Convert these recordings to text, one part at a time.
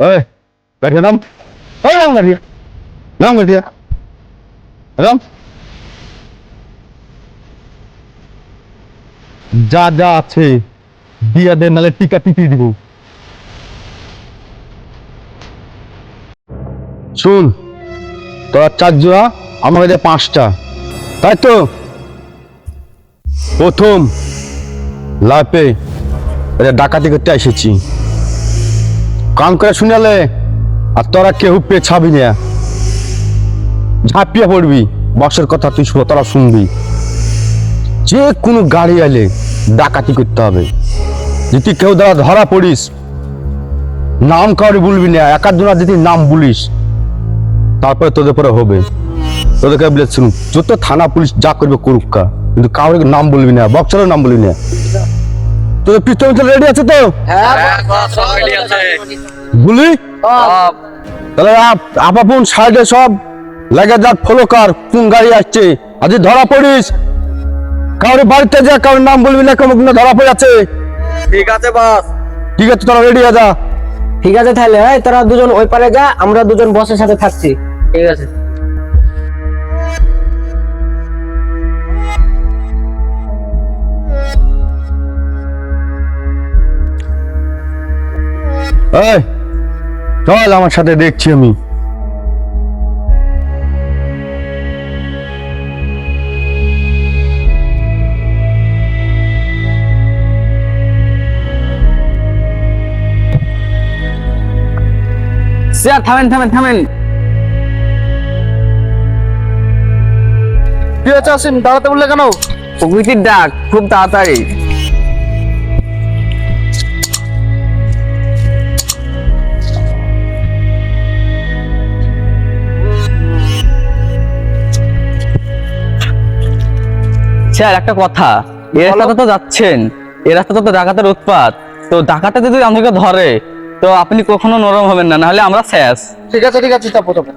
ওই গাড়ি নাম ওই নাম গাড়ি নাম গাড়ি নাম যা যা আছে দিয়া দে নালে টিকা টিপি দিব শুন, তোরা চার জোড়া আমার কাছে পাঁচটা। তাই তো? প্রথম লাপে ডাকাতি করতে এসেছি। কান করে শুনালে আর তোরা কেউ পেছাবি না ঝাঁপিয়ে পড়বি, বসের কথা তুই শুনে তোরা শুনবি। যে কোনো গাড়ি এলে ডাকাতি করতে হবে। যদি কেউ দ্বারা ধরা পড়িস, নাম কাউরি বলবি না, একার জন্য যদি নাম বলিস তারপরে তোদের পরে হবে। তোদেরকে বলে শুনুন যত থানা পুলিশ যা করবে করুক কিন্তু কাউরে নাম বলবি না বক্সারের নাম বলবি না। তোদের পিস্তল রেডি আছে তো? গুলি? তাহলে আপ- আপাপুন সাইডে সব লাগে যাক ফলো কর কোন গাড়ি আসছে? আজ ধরা পড়িস। কাউরে বাড়িতে যা কারোর নাম বলবি না কোনো ধরা পড়ে আছে। ঠিক আছে বস। ঠিক আছে তোরা রেডি যা। ঠিক আছে তাহলে এই তোরা দুজন ওই পারে যা আমরা দুজন বসের সাথে থাকছি। ঠিক আছে। এই চল আমার সাথে দেখছি আমি। স্যার থামেন থামেন থামেন। কি হয়েছে আসিম? দাঁড়াতে বললে কেন? প্রকৃতির ডাক খুব তাড়াতাড়ি। স্যার একটা কথা। এই রাস্তাটা তো যাচ্ছেন। এ রাস্তাটা তো ডাকাতের উৎপাত। তো ডাকাতে যদি আমাদেরকে ধরে তো আপনি কখনো নরম হবেন না নাহলে আমরা শেষ ঠিক আছে ঠিক আছে চাপো চাপো।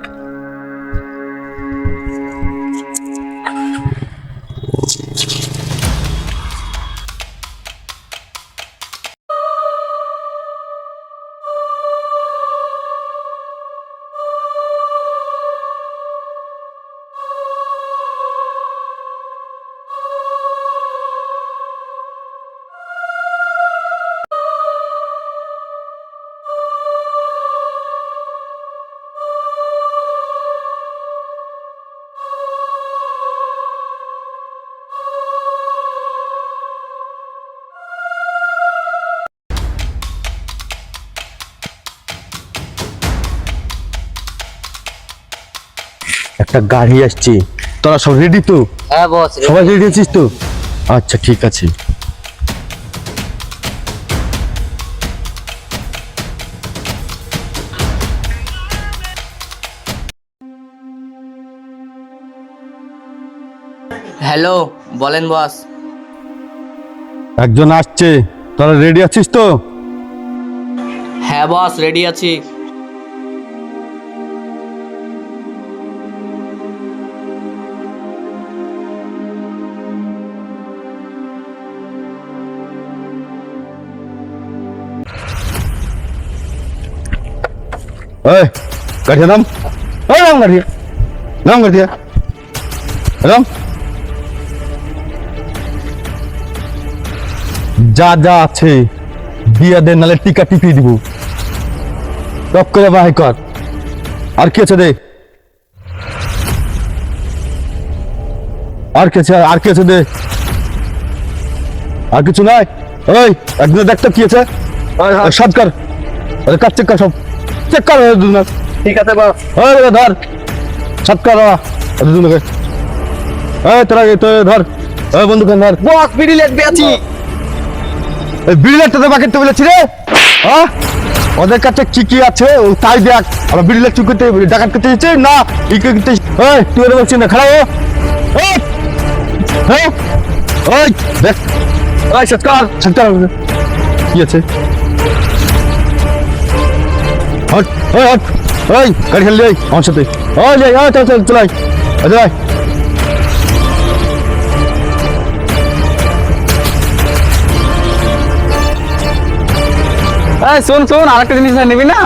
একটা গাড়ি আসছে। তোরা সব রেডি তো? হ্যাঁ বস সবাই রেডি আছিস তো? আচ্ছা ঠিক আছে। হ্যালো বলেন বস একজন আসছে। তোরা রেডি আছিস তো? হ্যাঁ বস রেডি আছি। ওই গাড়ি নাম। ওই নাম গাড়ি নাম গাড়ি নাম যা যা আছে দিয়া দে নালে টিকা টিপি দিব। টপ করে বাহাই কর। আর কি আছে দে? আর কি আছে আর কি আছে দে? আর কিছু নাই? ওই একদিন দেখতো কি আছে। সব কর। কাজ চেক কর সব। চেক কর দুজনে ঠিক আছে ওই রে ধর। সব কর বাবা। ওই দুজনকে। এই তোরা তো ধর। ওই বন্ধুকে ধর। বস বিড়ি লেটবে আছি এই বিড়িলেটটা তো বাকি তো বলেছি রে। হ্যাঁ ওদের কাছে কি কি আছে? ও তাই দেখ। আমরা বিড়িলেট চুপ করতে ডাকাত করতে যাচ্ছে না ই করতে ওই তুই ওরা বলছিস না খারাপ ওই হ্যাঁ ওই দেখ। ওই সৎকার সৎকার কি আছে? হট হট ওই গাড়ি খেলে যাই আমার সাথে। ওই যাই আয় চল চল চলাই চলাই এই শোন শোন আরেকটা জিনিস নিবি না?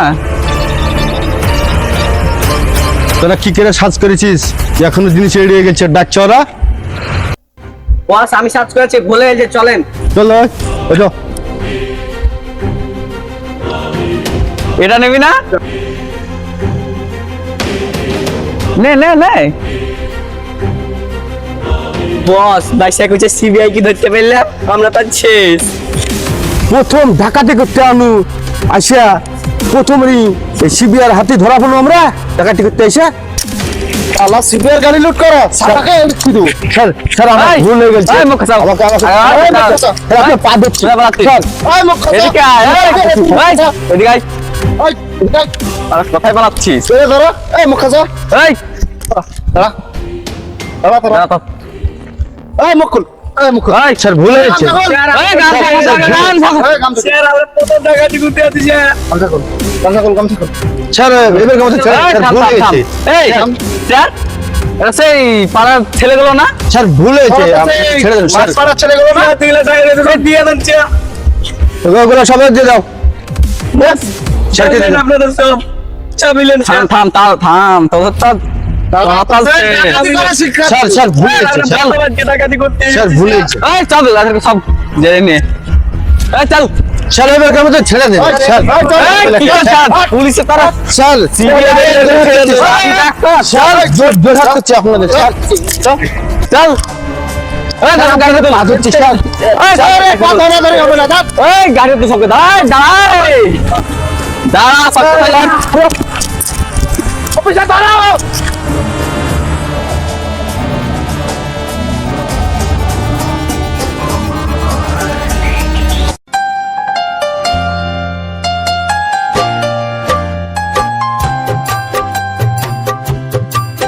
তোরা কি করে সার্চ করেছিস? এখনও জিনিস এড়িয়ে গেছে ডাক ওরা বস আমি সার্চ করেছি ভুলে গেছে চলেন। চলো ওই এটা নেবি না? নে নে নে। বস সিবিআই কি ধরতে পারলাম আমরা তো শেষ। প্রথম ডাকাতি করতে আনু আসিয়া প্রথমই এই সিবিআর হাতে ধরা পড়ল আমরা। ডাকাতি করতে এসে আল্লাহ সিবিআর গাড়ি লুট করো। সারাকে শুধু স্যার স্যার আমার ভুল হয়ে গেছে। এই, মুখ। আমাকে আমাকে। খাচাও। পা বাড়াচ্ছি। স্যার এই, মুখ। এদিকে আয় এদিকে আয়। আর বানাচ্ছিস এই, ধরো। এই, মুখ। এই। দাঁড়া। দাঁড়া, দাঁড়া। দাঁড়া এই, মুখ খুল। এই, মুখ এই, স্যার ভুল হয়েছে। এই, গান থাকো, গান, গান থাকো। এই, গামছা স্যার আমরা প্রথম ডাকাতি করতে আছি স্যার গামছা খুল। গামছা খুল, গামছা খুল। স্যার এবার গামছা স্যার এই, স্যার, থাম, ভুল থাম, থাম। হয়েছে। এই, স্যার, এটা সেই পাড়ার ছেলেগুলো না? স্যার ভুল হয়েছে। ছেড়ে দেন স্যার। দিয়ে দেন স্যার ওগুলো সবাই দিয়ে দাও। দিয়ে সব। চাবিলেন থাম থাম তাও থাম তোদের তো চল। চল ছেড়ে দেন করে স্যার? পুলিশে তারা করছে আপনাদের চল। এই, তো হাত হচ্ছে স্যার এই, স্যার দাঁড়া, কথা না